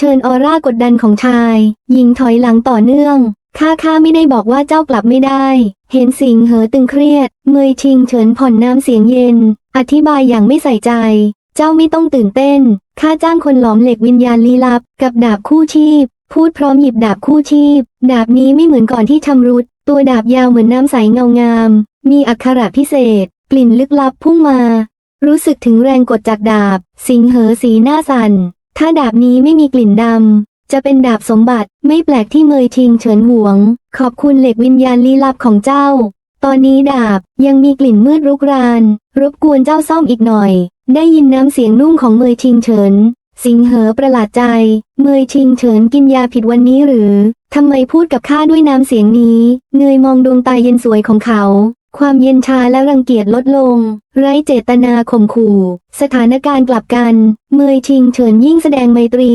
ชิญออร่ากดดันของชาย หญิงถอยหลังต่อเนื่อง ข้าข้าไม่ได้บอกว่าเจ้ากลับไม่ได้ เห็นสิงเหอตึงเครียด เมยชิงเฉินผ่อนน้ำเสียงเย็น อธิบายอย่างไม่ใส่ใจ เจ้าไม่ต้องตื่นเต้น ข้าจ้างคนหลอมเหล็กวิญญาณลี้ลับ กับดาบคู่ชีพ พูดพร้อมหยิบดาบคู่ชีพ ดาบนี้ไม่เหมือนก่อนที่ชำรุด ตัวดาบยาวเหมือนน้ำใสเงางาม มีอักขระพิเศษ กลิ่นลึกลับพุ่งมา รู้สึกถึงแรงกดจากดาบ สิงเหอสีหน้าสัน่น ถ้าดาบนี้ไม่มีกลิ่นดำ จะเป็นดาบสมบัติไม่แปลกที่เมยชิงเฉินหวง ขอบคุณเหล็กวิญญาณลี้ลับของเจ้า ตอนนี้ดาบยังมีกลิ่นมืดรุกราน รบกวนเจ้าซ่อมอีกหน่อย ได้ยินน้ำเสียงนุ่มของเมยชิงเฉิน สิงเหอประหลาดใจ เมยชิงเฉินกินยาผิดวันนี้หรือทำไมพูดกับข้าด้วยน้ำเสียงนี้ เงยมองดวงตาเย็นสวยของเขา ความเย็นชาและรังเกียจลดลง ไร้เจตนาข่มขู่ สถานการณ์กลับกัน เมยชิงเฉินยิ่งแสดงไมตรี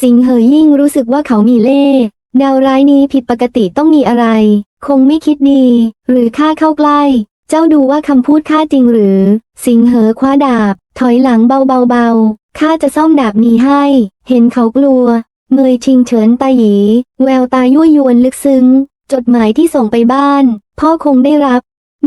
สิงเหอยิ่งรู้สึกว่าเขามีเล่ห์ดาวร้ายนี้ผิดปกติต้องมีอะไร คงไม่คิดดี หรือข้าเข้าใกล้ เจ้าดูว่าคำพูดข้าจริงหรือ สิงเหอคว้าดาบ ถอยหลังเบาเบาเบาๆข้าจะซ่อมดาบนี้ให้ เห็นเขากลัว เมยชิงเฉินตาหยี แววตายั่วยวนลึกซึ้ง จดหมายที่ส่งไปบ้าน พ่อคงได้รับ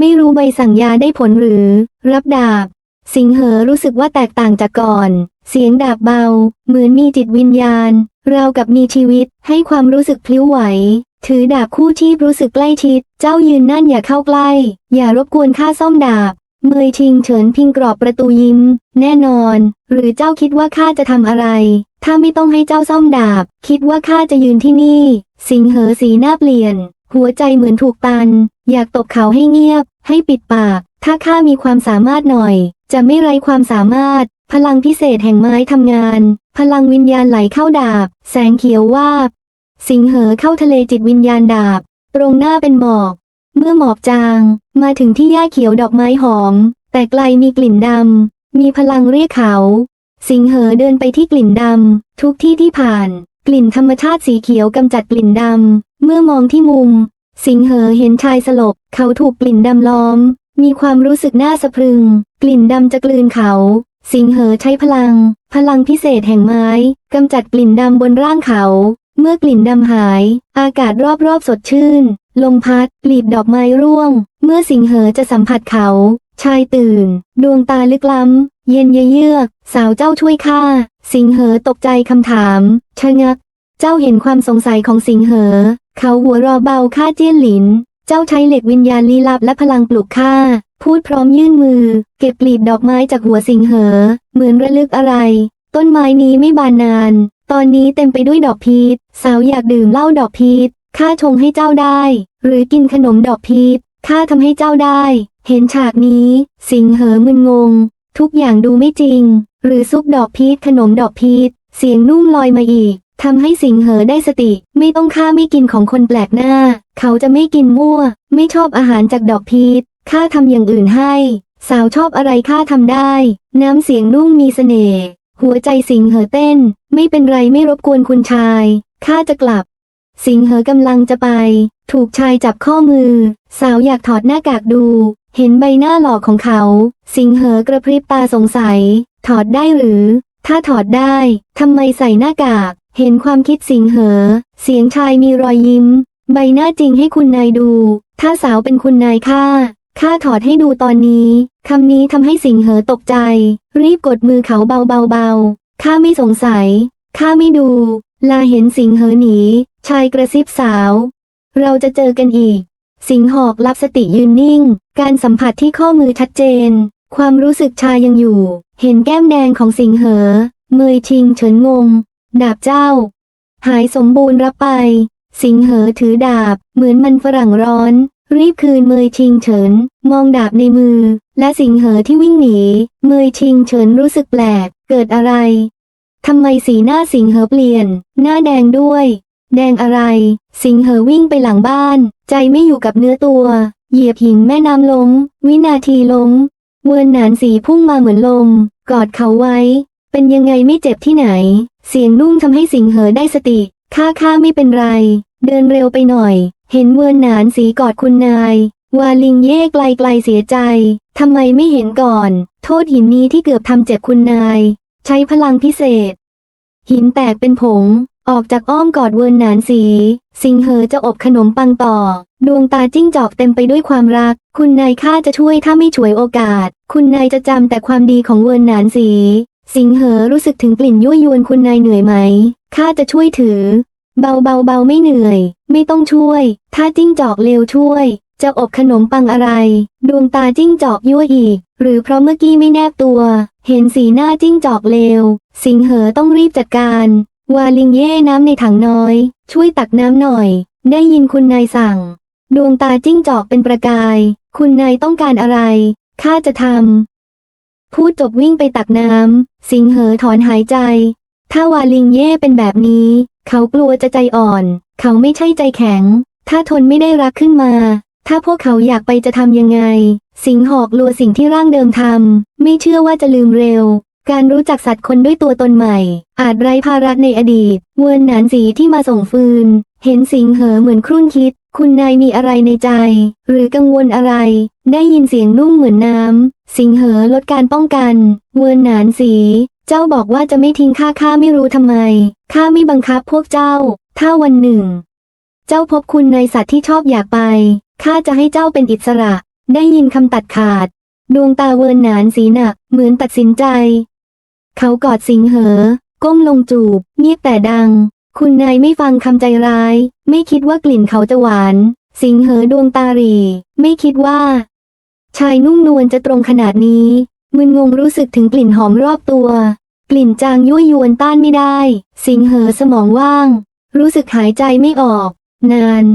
ไม่รู้ใบสั่งยาได้ผลหรือ รับดาบ สิงเหอรู้สึกว่าแตกต่างจากก่อน เสียงดาบเบา เหมือนมีจิตวิญญาณราวกับมีชีวิตให้ความรู้สึกพลิ้วไหว ถือดาบคู่ชีพรู้สึกใกล้ชิด เจ้ายืนนั่นอย่าเข้าใกล้ อย่ารบกวนข้าซ่อมดาบ เมยชิงเฉินพิงกรอบประตูยิ้ม แน่นอน หรือเจ้าคิดว่าข้าจะทำอะไร ถ้าไม่ต้องให้เจ้าซ่อมดาบ คิดว่าข้าจะยืนที่นี่ สิงเหอสีหน้าเปลี่ยนหัวใจเหมือนถูกตัน อยากตบเขาให้เงียบ ให้ปิดปาก ถ้าข้ามีความสามารถหน่อย จะไม่ไรความสามารถ พลังพิเศษแห่งไม้ทำงาน พลังวิญญาณไหลเข้าดาบ แสงเขียววาบ สิงเหอเข้าทะเลจิตวิญญาณดาบ ตรงหน้าเป็นหมอก เมื่อหมอกจาง มาถึงที่หญ้าเขียวดอกไม้หอม แต่ไกลมีกลิ่นดำ มีพลังเรียกเขา สิงเหอเดินไปที่กลิ่นดำ ทุกที่ที่ผ่าน กลิ่นธรรมชาติสีเขียวกำจัดกลิ่นดำ เมื่อมองที่มุม สิงเหอเห็นชายสลบ เขาถูกกลิ่นดำล้อม มีความรู้สึกน่าสะพรึง กลิ่นดำจะกลืนเขา สิงเหอใช้พลัง พลังพิเศษแห่งไม้กำจัดกลิ่นดำบนร่างเขา เมื่อกลิ่นดำหาย อากาศรอบๆสดชื่น ลมพัดกลีบดอกไม้ร่วง เมื่อสิงเหอจะสัมผัสเขา ชายตื่น ดวงตาลึกล้ำ เย็นเยือก สาวเจ้าช่วยข้า สิงเหอตกใจคำถาม ชะงัก เจ้าเห็นความสงสัยของสิงเหอ เขาหัวรอเบาข้าเจี้ยนหลิน เจ้าใช้เหล็กวิญญาณลี้ลับและพลังปลุกข้า พูดพร้อมยื่นมือ เก็บกลีบดอกไม้จากหัวสิงเหอ เหมือนระลึกอะไร ต้นไม้นี้ไม่บานนาน ตอนนี้เต็มไปด้วยดอกพีช สาวอยากดื่มเหล้าดอกพีช ข้าชงให้เจ้าได้ หรือกินขนมดอกพีช ข้าทำให้เจ้าได้ เห็นฉากนี้ สิงเหอมึนงง ทุกอย่างดูไม่จริง หรือซุปดอกพีชขนมดอกพีชเสียงนุ่มลอยมาอีก ทำให้สิงเหอได้สติ ไม่ต้องฆ่าไม่กินของคนแปลกหน้า เขาจะไม่กินมั่ว ไม่ชอบอาหารจากดอกพีชข้าทำอย่างอื่นให้ สาวชอบอะไรข้าทำได้ น้ำเสียงนุ่มมีเสน่ห์หัวใจสิงเหอเต้น ไม่เป็นไรไม่รบกวนคุณชายข้าจะกลับ สิงเหอกำลังจะไป ถูกชายจับข้อมือ สาวอยากถอดหน้ากากดู เห็นใบหน้าหล่อของเขา สิงเหอกระพริบตาสงสัย ถอดได้หรือ ถ้าถอดได้ทำไมใส่หน้ากาก เห็นความคิดสิงเหอ เสียงชายมีรอยยิ้ม ใบหน้าจริงให้คุณนายดู ถ้าสาวเป็นคุณนายข้าข้าถอดให้ดูตอนนี้ คำนี้ทำให้สิงเหอตกใจ รีบกดมือเขาเบาเบาเบาๆข้าไม่สงสัย ข้าไม่ดู ลาเห็นสิงเหอหนี ชายกระซิบสาว เราจะเจอกันอีก สิงหอกรับสติยืนนิ่ง การสัมผัสที่ข้อมือชัดเจน ความรู้สึกชายยังอยู่ เห็นแก้มแดงของสิงเหอ เมยชิงเฉินงง ดาบเจ้า หายสมบูรณ์รับไป สิงเหอถือดาบ เหมือนมันฝรั่งร้อน รีบคืนเมยชิงเฉิน มองดาบในมือ และสิงเหอที่วิ่งหนี เมยชิงเฉินรู้สึกแปลก เกิดอะไรทำไมสีหน้าสิงเหอเปลี่ยน หน้าแดงด้วย แดงอะไร สิงเหอวิ่งไปหลังบ้าน ใจไม่อยู่กับเนื้อตัว เหยียบหินแม่น้ำล้ม วินาทีล้ม เวินหนานสีพุ่งมาเหมือนลม กอดเขาไว้ เป็นยังไงไม่เจ็บที่ไหน เสียงนุ่มทำให้สิงเหอได้สติ ข้าข้าไม่เป็นไร เดินเร็วไปหน่อย เห็นเวินหนานสีกอดคุณนาย วาลิงเย่ไกลไกลเสียใจ ทำไมไม่เห็นก่อน โทษหินนี้ที่เกือบทำเจ็บคุณนาย ใช้พลังพิเศษ หินแตกเป็นผง ออกจากอ้อมกอดเวินหนานสี สิงเหอจะอบขนมปังต่อ ดวงตาจิ้งจอกเต็มไปด้วยความรัก คุณนายข้าจะช่วยถ้าไม่ฉวยโอกาส คุณนายจะจำแต่ความดีของเวินหนานสี สิงเหอรู้สึกถึงกลิ่นยั่วยวนคุณนายเหนื่อยไหม ข้าจะช่วยถือ เบาเบาเบาไม่เหนื่อย ไม่ต้องช่วย ถ้าจิ้งจอกเร็วช่วย จะอบขนมปังอะไร ดวงตาจิ้งจอกยั่วอีก หรือเพราะเมื่อกี้ไม่แนบตัว เห็นสีหน้าจิ้งจอกเลว สิงเหอต้องรีบจัดการ วาลิงเย่น้ำในถังน้อย ช่วยตักน้ำหน่อย ได้ยินคุณนายสั่ง ดวงตาจิ้งจอกเป็นประกาย คุณนายต้องการอะไร ข้าจะทำ พูดจบวิ่งไปตักน้ำ สิงเหอถอนหายใจ ถ้าวาลิงเย่เป็นแบบนี้ เขากลัวจะใจอ่อน เขาไม่ใช่ใจแข็ง ถ้าทนไม่ได้รักขึ้นมา ถ้าพวกเขาอยากไปจะทำยังไง สิงหอกลัวสิ่งที่ร่างเดิมทำ ไม่เชื่อว่าจะลืมเร็ว การรู้จักสัตว์คนด้วยตัวตนใหม่ อาจไร้ภาระในอดีต เวิร์นหนานสีที่มาส่งฟืน เห็นสิงเหอเหมือนครุ่นคิด คุณนายมีอะไรในใจ หรือกังวลอะไร ได้ยินเสียงนุ่มเหมือนน้ำ สิงเหอลดการป้องกัน เวินหนานสี เจ้าบอกว่าจะไม่ทิ้งข้าข้าไม่รู้ทำไม ข้าไม่บังคับพวกเจ้า ถ้าวันหนึ่ง เจ้าพบคุณในสัตว์ที่ชอบอยากไป ข้าจะให้เจ้าเป็นอิสระ ได้ยินคำตัดขาด ดวงตาเวินหนานสีหนัก เหมือนตัดสินใจ เขากอดสิงเหอ ก้มลงจูบ เงียบแต่ดัง คุณนายไม่ฟังคำใจร้าย ไม่คิดว่ากลิ่นเขาจะหวาน สิงเหอดวงตาหรี ไม่คิดว่า ชายนุ่มนวลจะตรงขนาดนี้ มึนงงรู้สึกถึงกลิ่นหอมรอบตัว กลิ่นจางยั่วยวนต้านไม่ได้ สิงเหอสมองว่าง รู้สึกหายใจไม่ออก นาน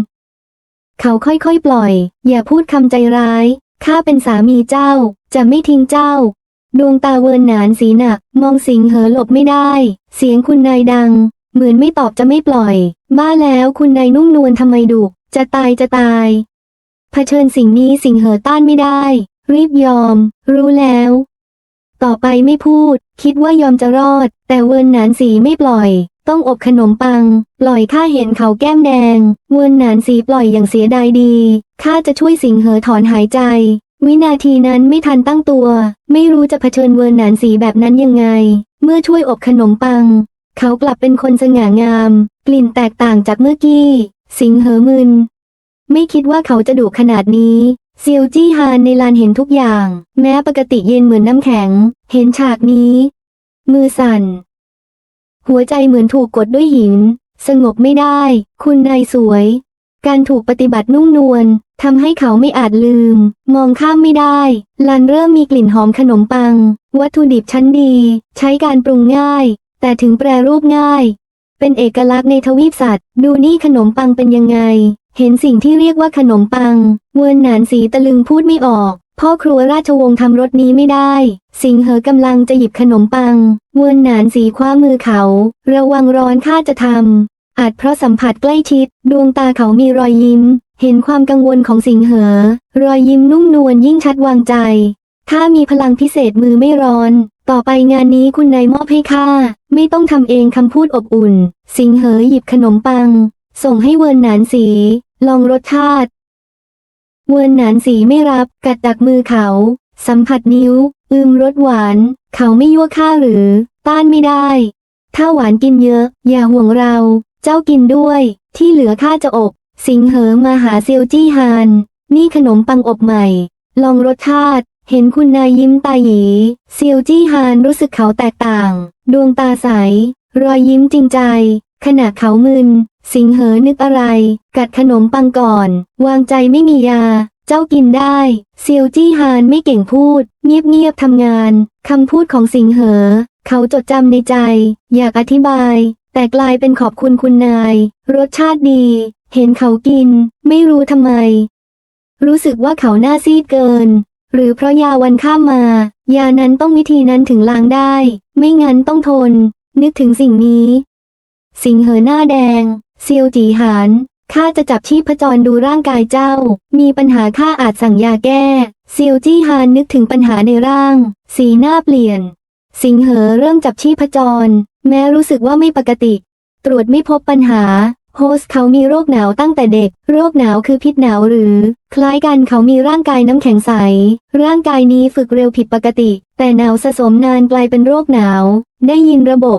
เขาค่อยๆปล่อย อย่าพูดคำใจร้ายข้าเป็นสามีเจ้า จะไม่ทิ้งเจ้า ดวงตาเวินหนานสีหนัก มองสิงเหอหลบไม่ได้ เสียงคุณนายดัง เหมือนไม่ตอบจะไม่ปล่อย บ้าแล้วคุณนายนุ่มนวลทำไมดุจะตายจะตายเผชิญสิ่งนี้สิ่งเหอต้านไม่ได้ รีบยอม รู้แล้ว ต่อไปไม่พูด คิดว่ายอมจะรอด แต่เวินหนานสีไม่ปล่อย ต้องอบขนมปัง ปล่อยข้าเห็นเขาแก้มแดง เวินหนานสีปล่อยอย่างเสียดายดีข้าจะช่วยสิงเหอถอนหายใจ วินาทีนั้นไม่ทันตั้งตัว ไม่รู้จะเผชิญเวินหนานสีแบบนั้นยังไง เมื่อช่วยอบขนมปัง เขากลับเป็นคนสง่างาม กลิ่นแตกต่างจากเมื่อกี้ สิงเหอมึน ไม่คิดว่าเขาจะดุขนาดนี้เซียวจี้ฮานในลานเห็นทุกอย่าง แม้ปกติเย็นเหมือนน้ำแข็ง เห็นฉากนี้ มือสั่น หัวใจเหมือนถูกกดด้วยหิน สงบไม่ได้ คุณนายสวย การถูกปฏิบัตินุ่มนวลทำให้เขาไม่อาจลืม มองข้ามไม่ได้ ลานเริ่มมีกลิ่นหอมขนมปัง วัตถุดิบชั้นดี ใช้การปรุงง่าย แต่ถึงแปรรูปง่าย เป็นเอกลักษณ์ในทวีปสัตว์ ดูนี่ขนมปังเป็นยังไง เห็นสิ่งที่เรียกว่าขนมปัง เวินหนานสีตะลึงพูดไม่ออกพ่อครัวราชวงศ์ทำรสนี้ไม่ได้ สิงเหอกำลังจะหยิบขนมปัง เวินหนานสีคว้ามือเขา ระวังร้อนข้าจะทำ อาจเพราะสัมผัสใกล้ชิด ดวงตาเขามีรอยยิ้ม เห็นความกังวลของสิงเหอ รอยยิ้มนุ่มนวลยิ่งชัดวางใจ ถ้ามีพลังพิเศษมือไม่ร้อน ต่อไปงานนี้คุณนายมอบให้ข้า ไม่ต้องทำเองคำพูดอบอุ่น สิงเหอหยิบขนมปัง ส่งให้เวินหนานสี ลองรสชาติ เวินหนานสีไม่รับกัดดักมือเขา สัมผัสนิ้ว อืมรสหวาน เขาไม่ยั่วข้าหรือ ต้านไม่ได้ ถ้าหวานกินเยอะ อย่าห่วงเรา เจ้ากินด้วย ที่เหลือข้าจะอบ สิงเหอมาหาเซียวจี้ฮาน นี่ขนมปังอบใหม่ ลองรสชาติ เห็นคุณนายยิ้มตาหยีเซียวจี้ฮานรู้สึกเขาแตกต่าง ดวงตาใส รอยยิ้มจริงใจ ขณะเขามึน สิงเหอนึกอะไร กัดขนมปังก่อน วางใจไม่มียา เจ้ากินได้ เซียวจี้ฮานไม่เก่งพูด เงียบๆทำงาน คำพูดของสิงเหอ เขาจดจำในใจ อยากอธิบาย แต่กลายเป็นขอบคุณคุณนาย รสชาติดี เห็นเขากิน ไม่รู้ทำไม รู้สึกว่าเขาหน้าซีดเกิน หรือเพราะยาวันข้ามมา ยานั้นต้องวิธีนั้นถึงล้างได้ ไม่งั้นต้องทน นึกถึงสิ่งนี้ สิงเหอหน้าแดง เซียวจีหานข้าจะจับชีพจรดูร่างกายเจ้า มีปัญหาข้าอาจสั่งยาแก้ เซียวจี้ฮานนึกถึงปัญหาในร่าง สีหน้าเปลี่ยน สิงเหอเริ่มจับชีพจร แม้รู้สึกว่าไม่ปกติ ตรวจไม่พบปัญหา โฮสเขามีโรคหนาวตั้งแต่เด็ก โรคหนาวคือพิษหนาวหรือ คล้ายกันเขามีร่างกายน้ำแข็งใส ร่างกายนี้ฝึกเร็วผิดปกติ แต่หนาวสะสมนานกลายเป็นโรคหนาว ได้ยินระบบ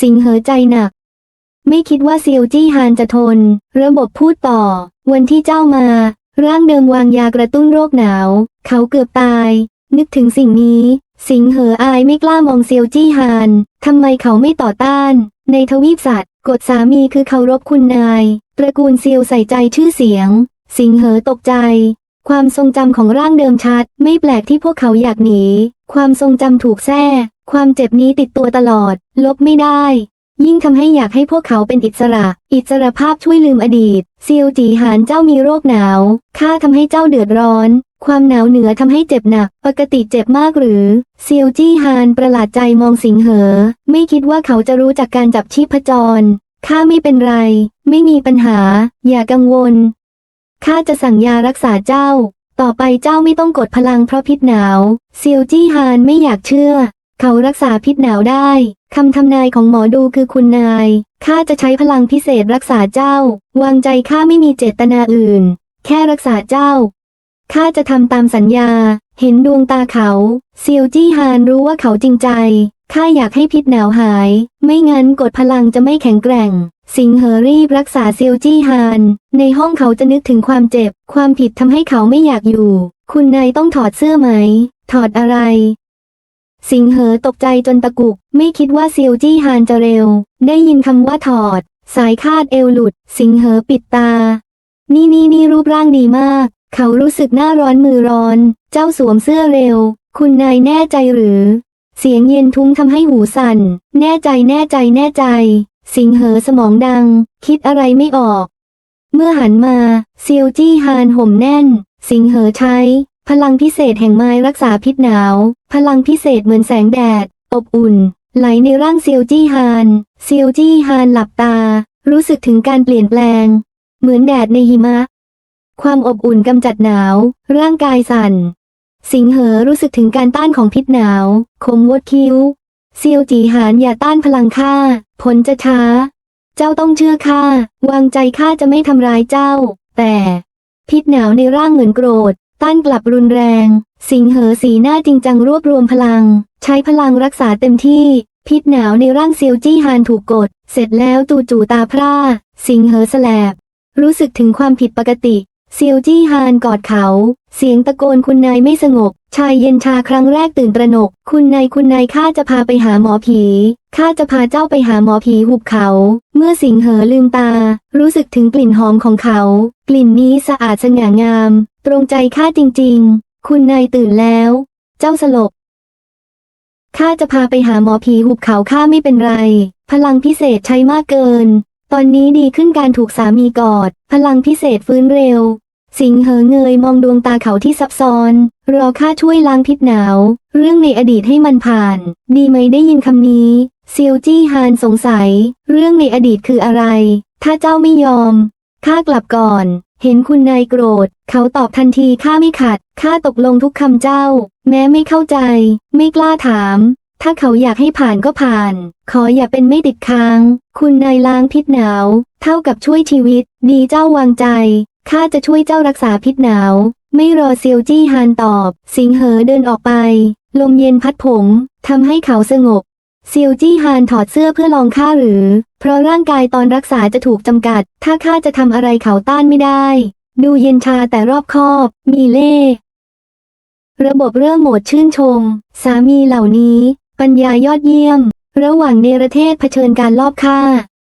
สิงเหอใจหนัก ไม่คิดว่าเซียวจี้ฮานจะทน ระบบพูดต่อ วันที่เจ้ามา ร่างเดิมวางยากระตุ้นโรคหนาว เขาเกือบตาย นึกถึงสิ่งนี้ สิงเหออายไม่กล้ามองเซียวจี้ฮานทำไมเขาไม่ต่อต้าน ในทวีปสัตว กฎสามีคือเคารพคุณนาย ตระกูลเซียวใส่ใจชื่อเสียง สิงเหอตกใจ ความทรงจำของร่างเดิมชัด ไม่แปลกที่พวกเขาอยากหนี ความทรงจำถูกแทรกความเจ็บนี้ติดตัวตลอด ลบไม่ได้ ยิ่งทำให้อยากให้พวกเขาเป็นอิสระ อิสระภาพช่วยลืมอดีต เซียวจีหานเจ้ามีโรคหนาว ข้าทำให้เจ้าเดือดร้อน ความหนาวเหนือทำให้เจ็บหนัก ปกติเจ็บมากหรือ เซียวจี้ฮานประหลาดใจมองสิงเหอ ไม่คิดว่าเขาจะรู้จักการจับชีพจร ข้าไม่เป็นไร ไม่มีปัญหา อย่ากังวล ข้าจะสั่งยารักษาเจ้า ต่อไปเจ้าไม่ต้องกดพลังเพราะพิษหนาว เซียวจี้ฮานไม่อยากเชื่อ เขารักษาพิษหนาวได้ คำทำนายของหมอดูคือคุณนาย ข้าจะใช้พลังพิเศษรักษาเจ้า วางใจข้าไม่มีเจตนาอื่น แค่รักษาเจ้า ข้าจะทำตามสัญญา เห็นดวงตาเขาเซียวจี้ฮานรู้ว่าเขาจริงใจ ข้าอยากให้พิษหนาวหาย ไม่งั้นกดพลังจะไม่แข็งแกร่ง สิงเหอรีบรักษาเซียวจี้ฮาน ในห้องเขาจะนึกถึงความเจ็บ ความผิดทำให้เขาไม่อยากอยู่ คุณนายต้องถอดเสื้อไหม ถอดอะไร สิงเหอตกใจจนตะกุก ไม่คิดว่าเซียวจี้ฮานจะเร็ว ได้ยินคำว่าถอด สายคาดเอวหลุด สิงเหอปิดตา นี่นี่นี่รูปร่างดีมาก เขารู้สึกหน้าร้อนมือร้อน เจ้าสวมเสื้อเร็ว คุณนายแน่ใจหรือ เสียงเย็นทุ้มทำให้หูสั่น แน่ใจแน่ใจแน่ใจ สิงเหอสมองดัง คิดอะไรไม่ออก เมื่อหันมาเซียวจี้ฮานห่มแน่น สิงเหอใช้ พลังพิเศษแห่งไม้รักษาพิษหนาว พลังพิเศษเหมือนแสงแดด อบอุ่น ไหลในร่างเซียวจี้ฮานเซียวจี้ฮานหลับตา รู้สึกถึงการเปลี่ยนแปลง เหมือนแดดในหิมะ ความอบอุ่นกำจัดหนาว ร่างกายสั่น สิงเหอรู้สึกถึงการต้านของพิษหนาว คมวดคิ้วเซียวจีหานอย่าต้านพลังข้าผลจะช้า เจ้าต้องเชื่อข้า วางใจข้าจะไม่ทำร้ายเจ้า แต่ พิษหนาวในร่างเหมือนโกรธ ต้านกลับรุนแรง สิงเหอสีหน้าจริงจังรวบรวมพลัง ใช้พลังรักษาเต็มที่ พิษหนาวในร่างเซียวจี้ฮานถูกกด เสร็จแล้วจู่จู่ตาพร่า สิงเหอแสลบ รู้สึกถึงความผิดปกติ เซียวจี้ฮานกอดเขา เสียงตะโกนคุณนายไม่สงบ ชายเย็นชาครั้งแรกตื่นตระหนก คุณนายคุณนายข้าจะพาไปหาหมอผี ข้าจะพาเจ้าไปหาหมอผีหุบเขา เมื่อสิงเหอลืมตา รู้สึกถึงกลิ่นหอมของเขา กลิ่นนี้สะอาดสง่างาม ตรงใจข้าจริง ๆ คุณนายตื่นแล้ว เจ้าสลบ ข้าจะพาไปหาหมอผีหุบเขาข้าไม่เป็นไร พลังพิเศษใช้มากเกิน ตอนนี้ดีขึ้นการถูกสามีกอด พลังพิเศษฟื้นเร็ว สิงเหอเงยมองดวงตาเขาที่ซับซ้อน รอข้าช่วยล้างพิษหนาว เรื่องในอดีตให้มันผ่าน ดีไหมได้ยินคำนี้เซียวจี้ฮานสงสัย เรื่องในอดีตคืออะไร ถ้าเจ้าไม่ยอมข้ากลับก่อน เห็นคุณนายโกรธ เขาตอบทันทีข้าไม่ขัดข้าตกลงทุกคำเจ้า แม้ไม่เข้าใจ ไม่กล้าถาม ถ้าเขาอยากให้ผ่านก็ผ่าน ขออย่าเป็นไม่ติดค้าง คุณนายล้างพิษหนาว เท่ากับช่วยชีวิต ดีเจ้าวางใจ ข้าจะช่วยเจ้ารักษาพิษหนาว ไม่รอเซียวจี้ฮานตอบ สิงเหอเดินออกไป ลมเย็นพัดผมทำให้เขาสงบ เซียวจี้ฮานถอดเสื้อเพื่อลองฆ่าหรือ เพราะร่างกายตอนรักษาจะถูกจำกัด ถ้าข้าจะทำอะไรเขาต้านไม่ได้ ดูเย็นชาแต่รอบคอบ มีเล่ระบบเริ่มโหมดชื่นชม สามีเหล่านี้ ปัญญายอดเยี่ยม ระหว่างเนรเทศเผชิญการลอบฆ่า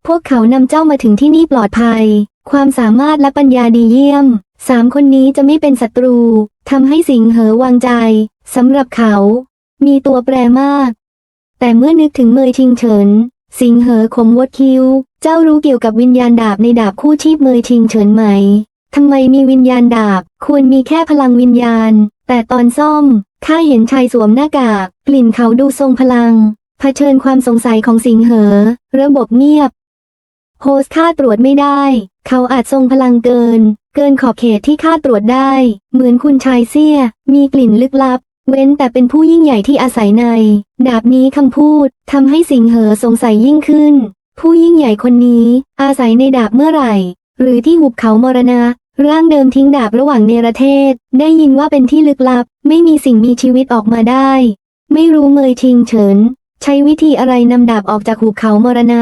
พวกเขานำเจ้ามาถึงที่นี่ปลอดภัย ความสามารถและปัญญาดีเยี่ยม สามคนนี้จะไม่เป็นศัตรูทำให้สิงเหอวางใจสำหรับเขา มีตัวแปรมาก แต่เมื่อนึกถึงเมยชิงเฉิน สิงเหอขมวดคิ้ว เจ้ารู้เกี่ยวกับวิญญาณดาบในดาบคู่ชีพเมยชิงเฉินไหมทำไมมีวิญญาณดาบ ควรมีแค่พลังวิญญาณ แต่ตอนซ่อม ข้าเห็นชายสวมหน้ากาก กลิ่นเขาดูทรงพลัง เผชิญความสงสัยของสิงเหอ ระบบเงียบ โฮสต์ค่าตรวจไม่ได้ เขาอาจทรงพลังเกิน เกินขอบเขตที่ค่าตรวจได้ เหมือนคุณชายเสี้ย มีกลิ่นลึกลับ เว้นแต่เป็นผู้ยิ่งใหญ่ที่อาศัยใน ดาบนี้คำพูดทำให้สิงเหอสงสัยยิ่งขึ้น ผู้ยิ่งใหญ่คนนี้ อาศัยในดาบเมื่อไหร่ หรือที่หุบเขามรณะ ร่างเดิมทิ้งดาบระหว่างเนรเทศ ได้ยินว่าเป็นที่ลึกลับ ไม่มีสิ่งมีชีวิตออกมาได้ ไม่รู้เมยชิงเฉิน ใช้วิธีอะไรนำดาบออกจากหุบเขามรณะ